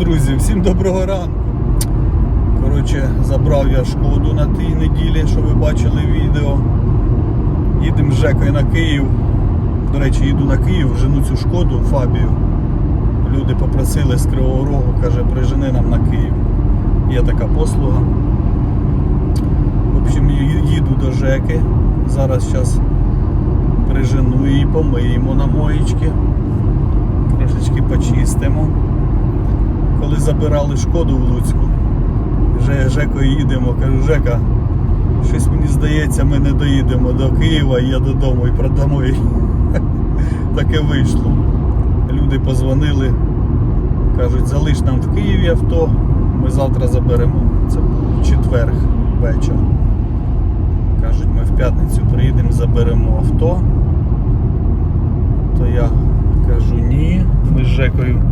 друзі, всім доброго ранку. Коротше, забрав я шкоду на тій неділі, що ви бачили відео. Їдемо з Жекою на Київ. До речі, їду на Київ, жену цю шкоду Фабію. Люди попросили з Кривого Рогу, каже, прижени нам на Київ. Є така послуга. В общем, їду до Жеки. Зараз зараз прижену її, помиємо на моєчки. Трошечки почистимо. Коли забирали шкоду в Луцьку, вже Жекою їдемо, кажу, Жека, щось мені здається, ми не доїдемо до Києва, я додому і продамо її. Таке вийшло. Люди позвонили, кажуть, залиш нам в Києві авто, ми завтра заберемо. Це був четверг вечір. Кажуть, ми в п'ятницю приїдемо, заберемо авто. То я кажу ні. Ми з Жекою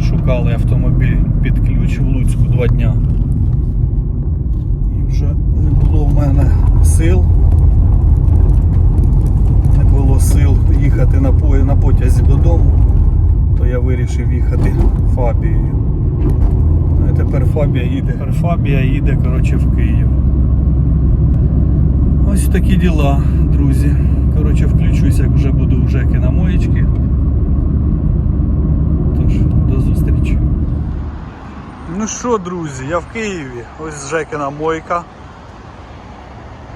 шукали автомобіль під ключ в Луцьку два дня. І вже не було в мене сил. Не було сил їхати на, на потязі додому, то я вирішив їхати Фабією. Ну і тепер Фабія їде. Тепер Фабія їде коротше, в Київ. Ось такі діла, друзі. Коротше, включусь, як вже буду в Жеки на моєчки. Тож, до зустрічі. Ну що, друзі, я в Києві. Ось Жекина мойка.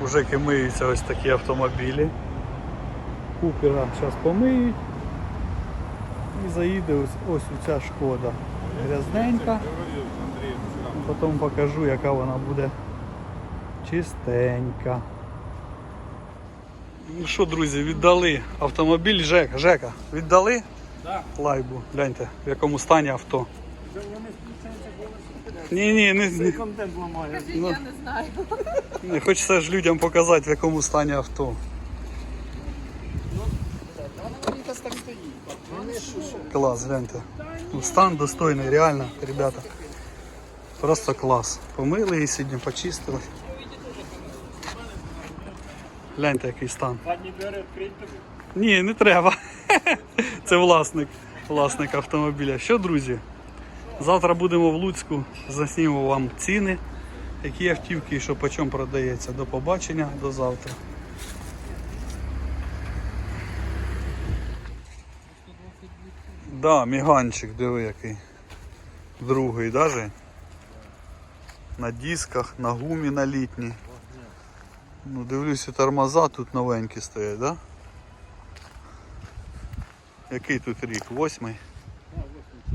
У Жеки миються ось такі автомобілі. Купера зараз помиють. І заїде ось, ось у ця шкода. Грязненька. Потім покажу, яка вона буде чистенька. Ну що, друзі, віддали автомобіль Жека. Жека, віддали? Да. Лайбу. Гляньте, в якому стані авто. Ні, ні, не, не, Контент ламає. Ну. Я не знаю. не хочеться ж людям показати, в якому стані авто. Клас, гляньте. Ну, стан достойний, реально, ребята. Просто клас. Помили її сьогодні, почистили. Гляньте, який стан. Ні, не треба. Це власник, власник автомобіля. Що, друзі? Завтра будемо в Луцьку, заснімемо вам ціни, які автівки і що по чому продається. До побачення, до завтра. Да, міганчик, диви який. Другий, даже. На дисках, на гумі на літній. Ну, дивлюся, тормоза тут новенькі стоять, да? Який тут рік? Восьмий?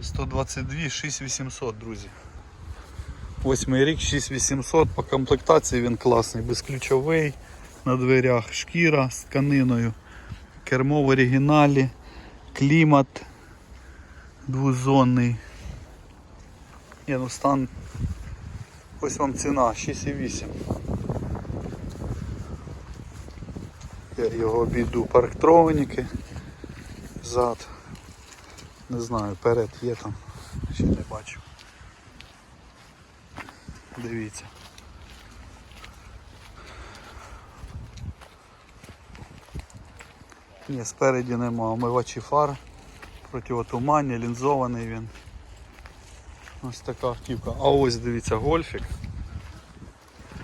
122, 6800, друзі. Восьмий рік, 6800. По комплектації він класний, безключовий на дверях, шкіра з тканиною, кермо в оригіналі, клімат двозонний. Ні, ну стан. Ось вам ціна 6,8. Я його обійду парктроніки. Зад. Не знаю, перед є там. Ще не бачу. Дивіться. Ні, спереді нема омивачі фар. Противотуманні, лінзований він. Ось така автівка. А ось дивіться гольфік.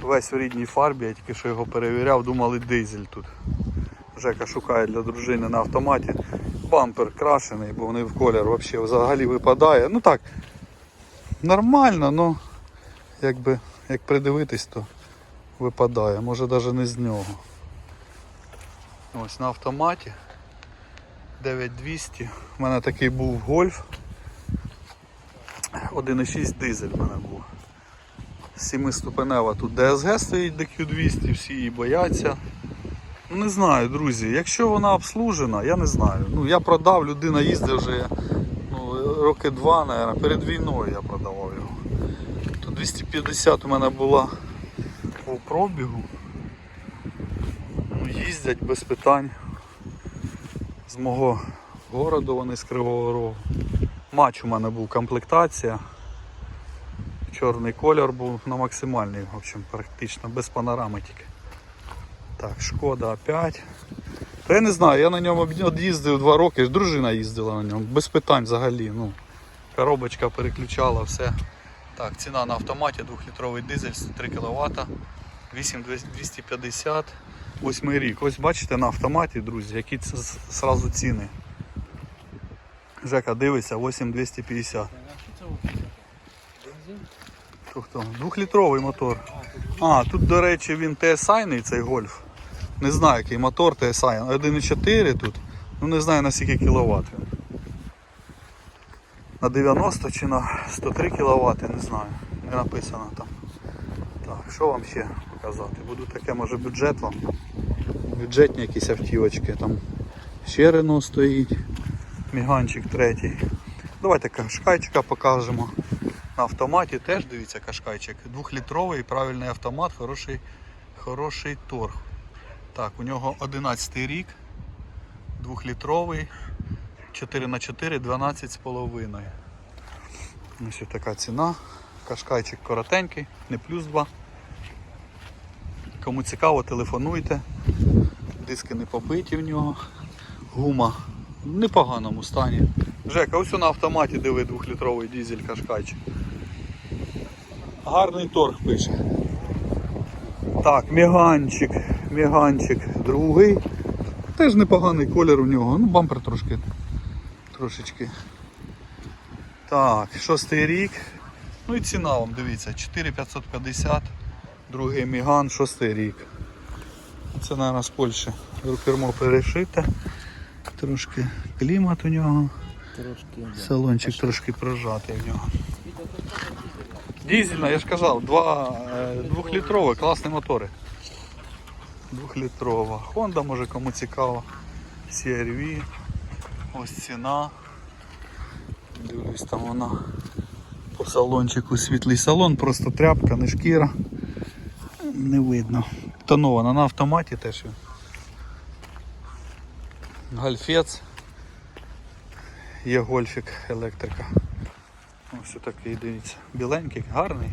Весь в рідній фарбі, я тільки що його перевіряв, думали дизель тут. Жека шукає для дружини на автоматі. Бампер крашений, бо вони в колір взагалі випадає. Ну так, нормально, ну якби як придивитись, то випадає. Може навіть не з нього. Ось на автоматі 9200. У мене такий був гольф. 1,6 дизель в мене був. 7-ступенева тут DSG стоїть DQ200, всі її бояться. Не знаю, друзі. Якщо вона обслужена, я не знаю. Ну я продав, людина їздить вже ну, роки два, мабуть, перед війною я продавав його. То 250 у мене була у пробігу. Ну, їздять без питань. З мого городу вони з Кривого Рогу. Матч у мене був комплектація. Чорний колір був на максимальний, в общем, практично без панорами тільки. Так, шкода опять. Та я не знаю, я на ньому об'їздив два роки, дружина їздила на ньому, без питань взагалі. Ну, Коробочка переключала все. Так, ціна на автоматі 2-літровий дизель 103 кВт, 8250, 8 рік. Ось бачите на автоматі, друзі, які це зразу ціни. Жека дивиться 8250. То хто? Двохлітровий мотор. А, тут, до речі, він TSI цей гольф. Не знаю, який мотор TSI. 1,4 тут. Ну не знаю на скільки кіловат. На 90 чи на 103 кВт, не знаю. Не написано там. Так, що вам ще показати? Буду таке, може бюджет вам. Бюджетні якісь автівочки. Там ще Рено стоїть. Міганчик третій. Давайте кашкайчика покажемо. На автоматі теж дивіться кашкайчик. Двохлітровий правильний автомат, хороший, хороший торг. Так, у нього 11 рік, двохлітровий, 4х4, 12,5. Ось така ціна. Кашкайчик коротенький, не плюс 2. Кому цікаво, телефонуйте. Диски не побиті в нього. Гума в непоганому стані. Жека, ось на автоматі диви 2-літровий дизель кашкайчик. Гарний торг пише. Так, міганчик, міганчик другий. Теж непоганий колір у нього. Ну, бампер трошки. Трошечки. Так, шостий рік. Ну і ціна вам дивіться, 4550, другий міган, шостий рік. Це, мабуть, з Польщі. Кермо перешите. Трошки клімат у нього. Трошки. Салончик трошки прожатий в нього. Дізельна, я ж казав, два, е, двохлітрові, класні мотори. Двохлітрова. Honda може кому цікаво. CRV. Ось ціна. Дивлюсь, там вона по салончику світлий салон, просто тряпка, не шкіра. Не видно. Тонована на автоматі теж. Гальфець. Є гольфік електрика. Ось такий, дивіться. Біленький, гарний.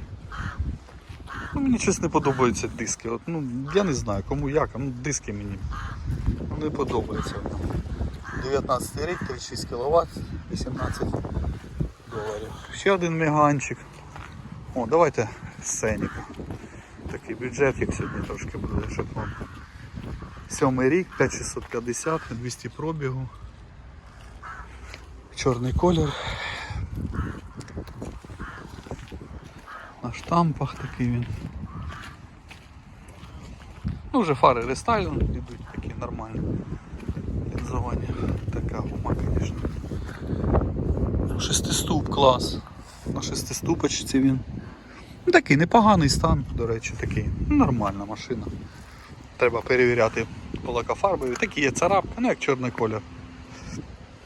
Ну, мені щось не подобаються диски. От, ну, я не знаю кому як, ну диски мені не подобаються. 19 рік, 36 кВт, 18 доларів. Ще один меганчик. О, давайте сценіка. Такий бюджет, як сьогодні трошки буде, вам. Сьомий рік, 5650, 200 пробігу. Чорний колір. Штампах такий він. Ну вже фари рестайлінг йдуть такі нормальні. Лінзовані. Така гума, звісно. Шестиступ клас. На шестиступочці він. Ну, такий непоганий стан, до речі, такий. Ну, Нормальна машина. Треба перевіряти по лакофарбові. Такі є царапки, ну як чорний колір.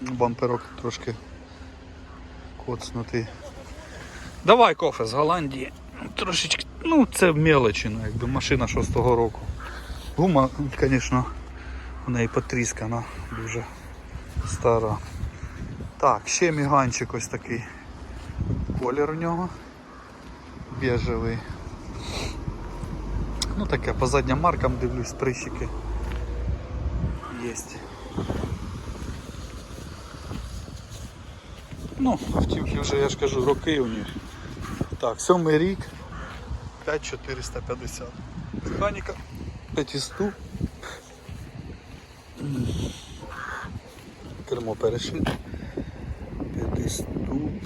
Бамперок трошки коцнутий. Давай кофе з Голландії. Трошечки, ну це мелочі, ну, якби машина 6-го року. Гума, звісно, у неї потріскана, дуже стара. Так, ще міганчик ось такий. Колір у нього. Біжевий. Ну таке, по заднім маркам дивлюсь, прищики. Єсть. Ну, автівки вже, я ж кажу, роки у них. Так, сьомий рік, 5450. Механіка, п'ятиступ. Кермо перешите. П'ятиступ.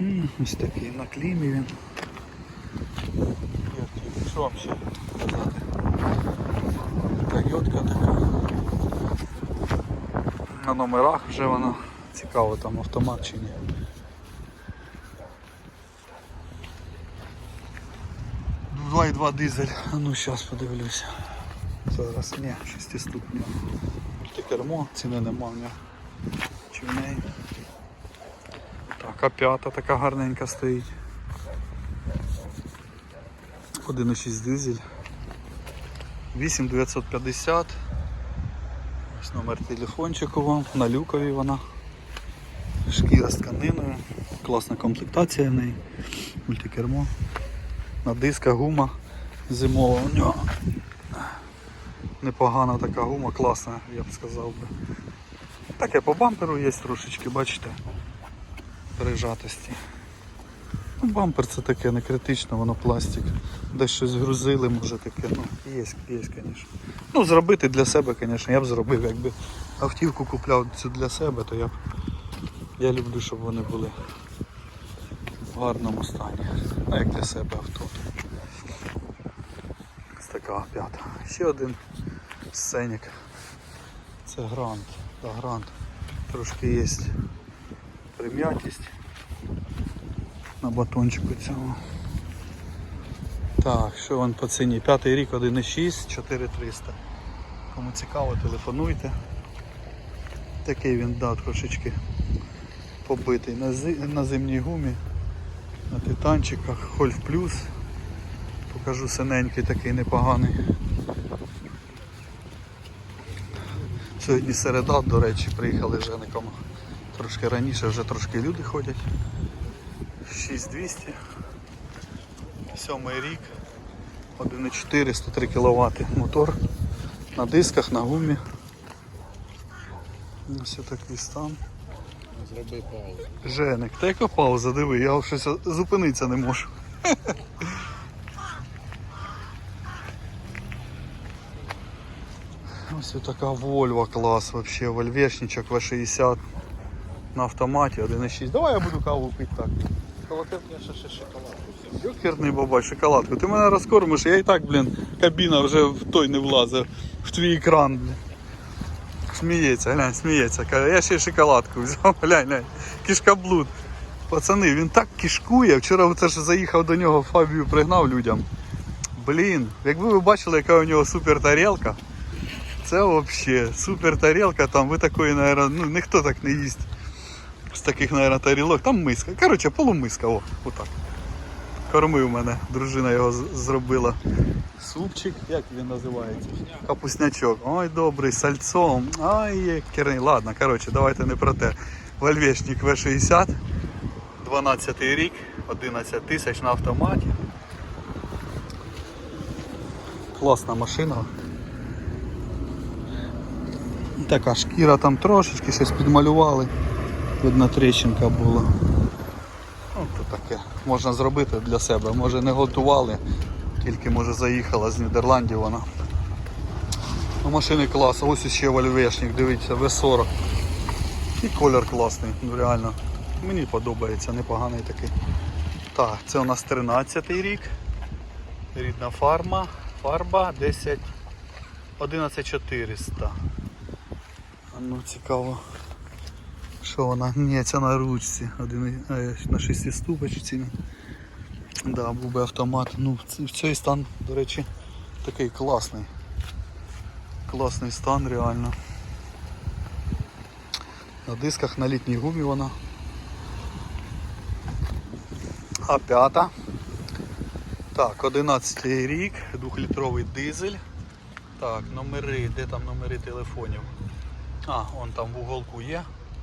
М, Ось такий на клімі він. Що вам ще показати? Тойотка така. На номерах вже вона. Цікаво там автомат чи ні. Два і два дизель. А ну зараз подивлюся. Зараз ні, шестиступня. Тут кермо, ціни нема в нього. Чи в неї. Так, а п'ята така гарненька стоїть. 1,6 дизель. 8950. Ось номер телефончику вам, на люкові вона. Шкіра з тканиною, класна комплектація в неї, мультикермо. На дисках гума зимова у нього. Непогана така гума, класна, я б сказав би. Таке по бамперу є трошечки, бачите, прижатості. Ну, бампер це таке не критично, воно пластик. Десь щось грузили, може таке. Ну, є, є, звісно. Ну, зробити для себе, звісно, я б зробив, якби автівку купляв цю для себе, то я б. Я люблю, щоб вони були гарному стані. Ну, як для себе авто. Ось така п'ята. Ще один сценік. Це грант. Да, грант. Трошки є прим'ятість на батончику цього. Так, що він по ціні? П'ятий рік 1,6, 4300. Кому цікаво, телефонуйте. Такий він, да, трошечки побитий на зимній гумі, на титанчиках, Хольф Плюс. Покажу синенький такий непоганий. Сьогодні середа, до речі, приїхали з Жеником трошки раніше, вже трошки люди ходять. 6200. Сьомий рік. 1,4, 103 кВт мотор. На дисках, на гумі. Ось такий стан. Зроби паузу. Женик, та яка пауза, диви, я щось зупинитися не можу. Ось така Volvo клас вообще, вольвешничок V60 на автоматі 1.6. Давай я буду каву пити так. Шоколадку. Йокерний бабай, шоколадку. Ти мене розкормиш, я і так, блін, кабіна вже в той не влазить, в твій екран, блін. Сміється, глянь, сміється. Каже, я ще шоколадку взяв, глянь, глянь, кішкаблуд. Пацани, він так кішкує. Вчора це заїхав до нього, Фабію пригнав людям. Блін, якби ви бачили, яка у нього супер тарілка. Це взагалі супер тарілка, там ви такої, наверное, ну ніхто так не їсть. З таких, наверное, тарілок. Там миска. Коротше, полумиска, о, отак. Кормив мене, дружина його зробила. Супчик, як він називається? Капуснячок. Ой, добрий, сальцом. Ай, який. Ладно, коротше, давайте не про те. Вольвешник В60, 12 рік, 11 тисяч на автоматі. Класна машина. Така шкіра там трошечки щось підмалювали. Видно, тріщинка була. Таке. Можна зробити для себе. Може не готували, тільки може заїхала з Нідерландів вона. Ну, машини клас, ось ще вольвешник, дивіться, V40. І колір класний, ну реально. Мені подобається, непоганий такий. Так, це у нас 13 рік. Рідна фарма. Фарба 10 11400. Ну цікаво. Що вона? Це на ручці. Один, е, на шести ступочці. Да, був би автомат. Ну, цей стан, до речі, такий класний. Класний стан реально. На дисках на літній гумі вона. А п'ята. Так, 11 рік, 2-літровий дизель. Так, номери, де там номери телефонів? А, он там в уголку є.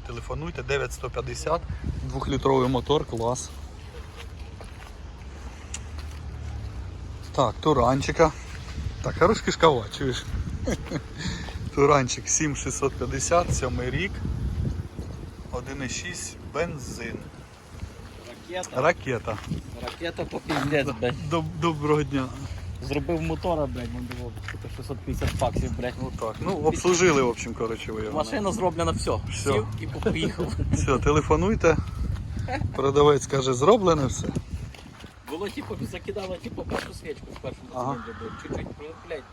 Телефонуйте 9150, 2-літровий мотор, клас. Так, туранчика. Так, хорош кишкова, чуєш? Туранчик 7650, 7 рік. 1,6 бензин. Ракета. Ракета. Ракета по піздець. Доброго дня. Зробив мотора, блядь, він було 650 баксів, блядь. Ну так. Ну, обслужили, в общем, коротше, ви його. Машина зроблена, все. Все. Сів і поїхав. Все, телефонуйте. Продавець каже, зроблене все. Було типу, закидало типу першу свічку в першому ага. Чуть-чуть, блядь.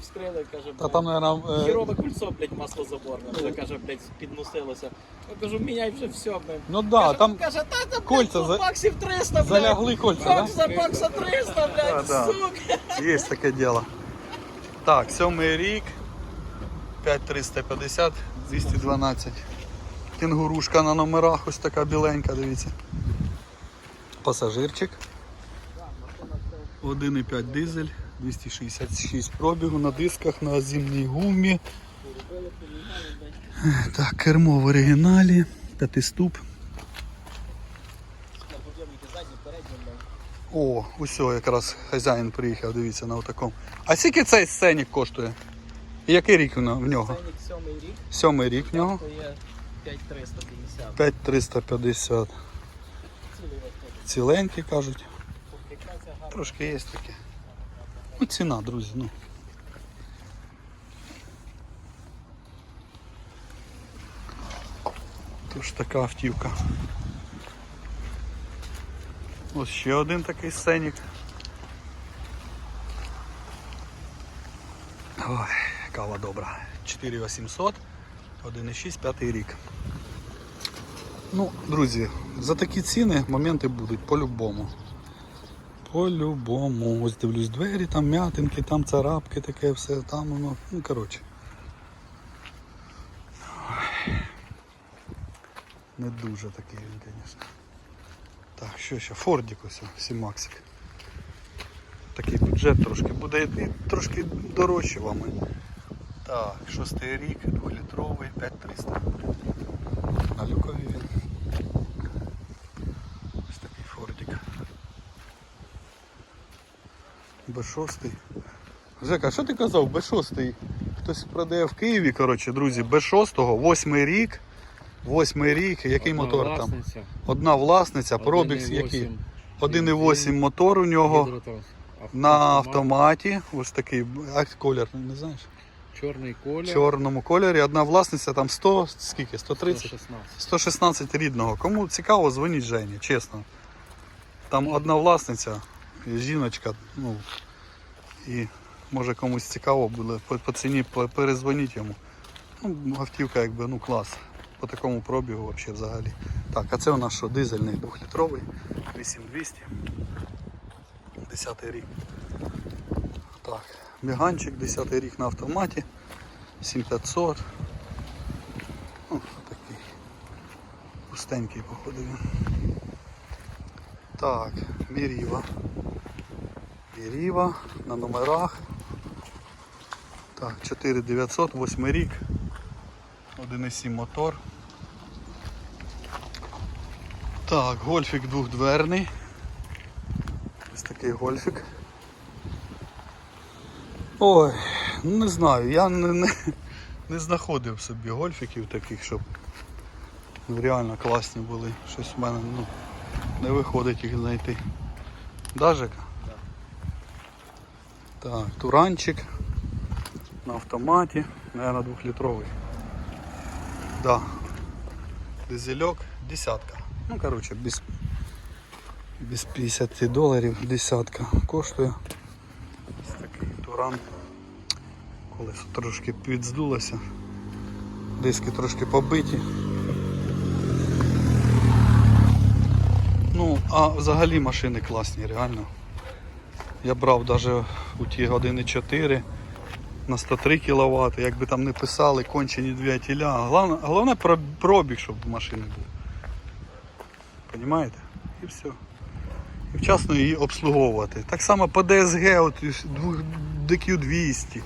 Вскрили, каже, Та там, мабуть, Хірове кульцо, блядь, масло заборне. Вже каже, блядь, підносилося. Я кажу, міняй вже все, блядь. ну да, каже, там каже, та, та, кольця блядь, за- баксів 300, блядь. залягли кольця, Бак да? за бакса 300, блядь, Да, да. сука. Є таке діло. Так, сьомий рік. 5350, 212. Кінгурушка на номерах, ось така біленька, дивіться. Пасажирчик. 1,5 дизель, 266 пробігу на дисках, на зимній гумі. Так, кермо в оригіналі, п'ятиступ. О, усьо якраз хазяїн приїхав, дивіться на отакому. А скільки цей сценік коштує? І який рік в нього? Цейник сьомий рік, Сьомий рік в нього. 5350. 5350. Ціленький кажуть. Трошки є таке. Ну, ціна, друзі, ну. Тож така автівка. Ось ще один такий сценік. Ой, кава добра. 4800, 1,6, п'ятий рік. Ну, друзі, за такі ціни моменти будуть по-любому. По-любому. Ось дивлюсь двері, там м'ятинки, там царапки, таке все, там воно. Ну, коротше. Не дуже такий він, звісно. Так, що ще? Фордік ось, Сімаксик. Такий бюджет трошки буде йти, трошки дорожче вам. Так, шостий рік, двохлітровий, 5300. На люкові він. Ось такий фордік. Б6. Жека, що ти казав? Б6. Хтось продає в Києві, коротше, друзі, Б6, восьмий рік. Восьмий рік, який Одна мотор там? Одна власниця, пробіг 1,8 який? 1,8 мотор у нього гідротранс- на автоматі. Ось такий а, колір, не знаєш? Чорний колір. В чорному кольорі. Одна власниця там 100, скільки? 130? 116. 116 рідного. Кому цікаво, дзвоніть Жені, чесно. Там одна власниця, жіночка, ну і може комусь цікаво буде по, по ціні перезвоніть йому. Ну, автівка якби ну клас. По такому пробігу взагалі. Так, а це у нас що, дизельний двохлітровий, 8200. 10 рік. Так, міганчик, 10 рік на автоматі, 7500. Ну, такий пустенький, походу він. Так, Міріва. Міріва на номерах. Так, 4900, 8 рік. 1,7 мотор. Так, гольфік двохдверний. Ось такий гольфік. Ой, ну не знаю, я не, не, не знаходив собі гольфіків таких, щоб реально класні були. Щось в мене ну, не виходить їх знайти. Да, Жека? Да. Так, туранчик на автоматі, наверное, двухлітровий. Да. Дизельок, десятка. Ну, короче, без, без 50 доларів десятка коштує. Ось такий туран. Колесо трошки підздулося. Диски трошки побиті. Ну, а взагалі машини класні, реально. Я брав навіть у ті години 4 на 103 кВт, якби там не писали кончені двигателя. Головне, головне пробіг, щоб машини був. Понімаєте? І все. І вчасно її обслуговувати. Так само по DSG, от DQ200.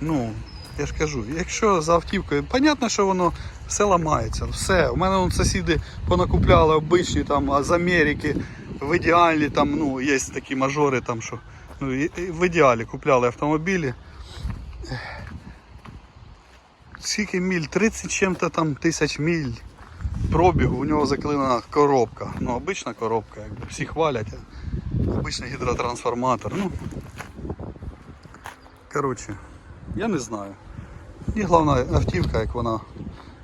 Ну, я ж кажу, якщо за автівкою, понятно, що воно все ламається, все. У мене вон сусіди понакупляли обичні там з Америки, в ідеалі там, ну, є такі мажори там, що ну, в ідеалі купляли автомобілі. Скільки міль? 30 чим-то там тисяч міль пробігу, у нього заклинена коробка. Ну, обична коробка, якби всі хвалять. Обичний гідротрансформатор. Ну, коротше, я не знаю. І головна автівка, як вона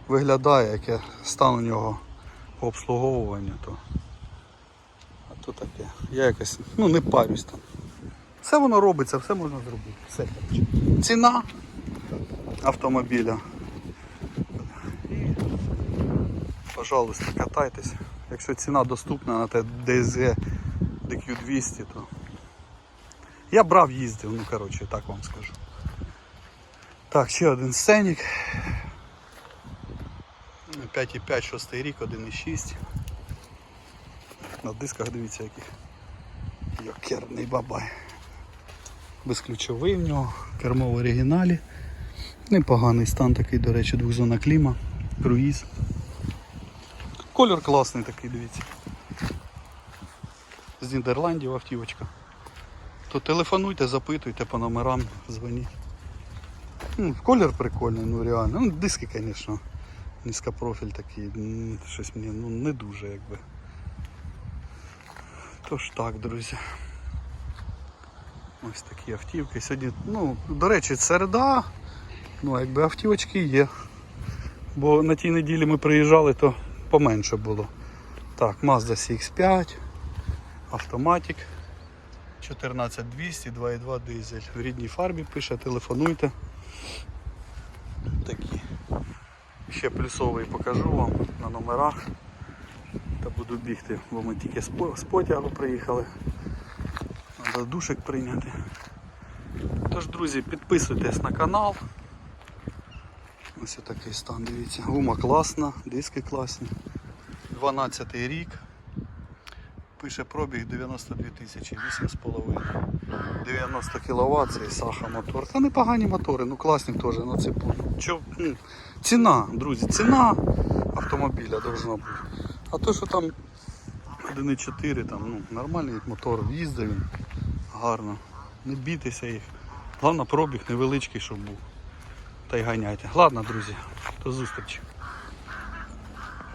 виглядає, яке стан у нього по обслуговуванню, то. А то таке. Я якось ну, не парюсь там. Все воно робиться, все можна зробити. Все. Ціна автомобіля. І, пожалуйста, катайтесь. Якщо ціна доступна на те DSG DQ200, то я брав, їздив, ну коротше, так вам скажу. Так, ще один сценік. 5,5, 6 рік, 1,6. На дисках дивіться яких. Йокерний бабай. Безключовий в нього, кермо в оригіналі. Непоганий стан такий, до речі, двохзона кліма, круїз. Колір класний такий, дивіться. З Нідерландів автівочка. То телефонуйте, запитуйте по номерам, дзвоніть. Колір прикольний, ну реально. Ну, диски, звісно. Низькопрофіль такий. Щось мені ну, не дуже якби. Тож так, друзі. Ось такі автівки. Сьогодні, ну, до речі, середа. Ну, якби автівочки є. Бо на тій неділі ми приїжджали, то поменше було. Так, Mazda CX5, автоматик 14200, 2.2 дизель. В рідній фарбі пише, телефонуйте. Такі. Ще плюсовий покажу вам на номерах. Та буду бігти, бо ми тільки з потягу приїхали. Треба душик прийняти. Тож, друзі, підписуйтесь на канал. Ось такий стан, дивіться. Гума класна, диски класні. 12 рік. Пише пробіг 92 тисячі, 8,5. 90 кВт, цей Саха мотор. Та непогані мотори, ну класні теж. Ну, це, чо, ну, ціна, друзі, ціна автомобіля должна бути. А то, що там 1,4, там, ну, нормальний мотор, їздив він гарно. Не бійтеся їх. Головне пробіг невеличкий, щоб був. Та й ганяйте. Ладно, друзі, до зустрічі.